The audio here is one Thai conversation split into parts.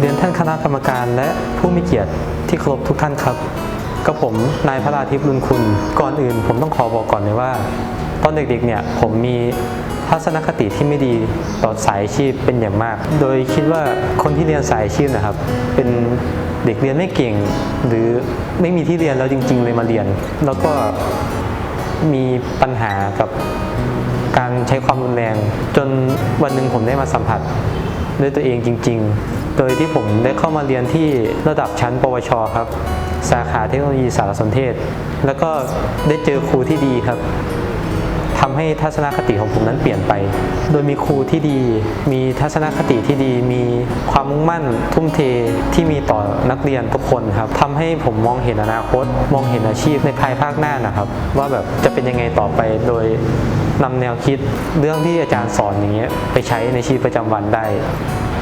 เรียนท่านคณะกรรมการและผู้มีเกียรติที่เคารพทุกท่านครับกับผมนายพระราทิพย์ลุนคุณ ก่อนอื่น ผมต้องขอบอกก่อนเลยว่า ตอนเด็กๆเนี่ยผมมีทัศนคติที่ไม่ดีต่อสายอาชีพเป็นอย่างมาก โดยคิดว่าคนที่เรียนสายอาชีพนะครับ เป็นเด็กเรียนไม่เก่ง หรือไม่มีที่เรียนแล้วจริง ๆ เลยมาเรียน แล้วก็มีปัญหากับการใช้ความรุนแรง จนวันหนึ่งผมได้มาสัมผัส ด้วยตัวเองจริง ๆ โดยที่ผมได้เข้ามาเรียนที่ระดับชั้น ปวช ครับ สาขาเทคโนโลยีสารสนเทศ แล้วก็ได้เจอครูที่ดีครับทำให้ทัศนคติของผมนั้นเปลี่ยนไป โดยมีครูที่ดี มีทัศนคติที่ดี มีความมุ่งมั่นทุ่มเทที่มีต่อนักเรียนทุกคนครับทำให้ผมมองเห็นอนาคต มองเห็นอาชีพในภายภาคหน้านะครับ ว่าแบบจะเป็นยังไงต่อไป โดย นำแนวคิดเรื่องที่อาจารย์สอนอย่างเงี้ยไปใช้ในชีวิตประจำวันได้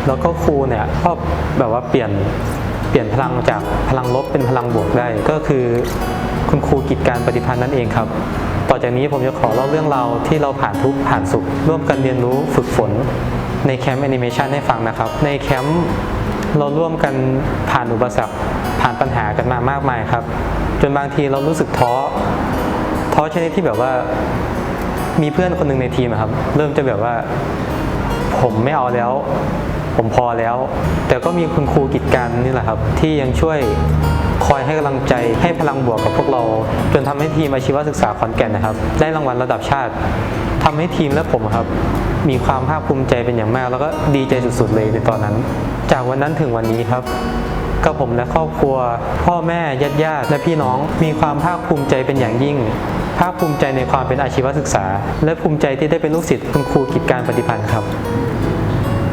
แล้วก็ครูเนี่ยก็แบบว่าเปลี่ยนเปลี่ยนพลังจากพลังลบเป็นพลังบวกได้ ก็คือคุณครูกิจการปฏิพันธ์นั่นเองครับ ต่อจากนี้ผมจะขอเล่าเรื่องราวที่เราผ่านทุกผ่านสุข ร่วมกันเรียนรู้ฝึกฝนในแคมป์แอนิเมชันให้ฟังนะครับ ในแคมป์เราร่วมกันผ่านอุปสรรคผ่านปัญหากันมามากมายครับ จนบางทีเรารู้สึกท้อท้อชนิดที่แบบว่า มีเพื่อนคนหนึ่งในทีมครับ เริ่มจะแบบว่า ผมไม่เอาแล้ว ผมพอแล้ว แต่ก็มีคุณครูกิจการนี่แหละครับ ที่ยังช่วยคอยให้กำลังใจให้พลังบวกกับพวกเรา จนทำให้ทีมอาชีวศึกษาขอนแก่นนะครับ ได้รางวัลระดับชาติทำให้ทีมและผมครับ มีความภาคภูมิใจเป็นอย่างมาก แล้วก็ดีใจสุดๆเลยในตอนนั้น จากวันนั้นถึงวันนี้ครับกับผมและครอบครัว พ่อแม่ญาติญาติและพี่น้องมีความภาคภูมิใจเป็นอย่างยิ่ง ภาคภูมิใจในความเป็นอาชีวศึกษา และภูมิใจที่ได้เป็นลูกศิษย์คุณครูกิจการปฏิพันธ์ครับ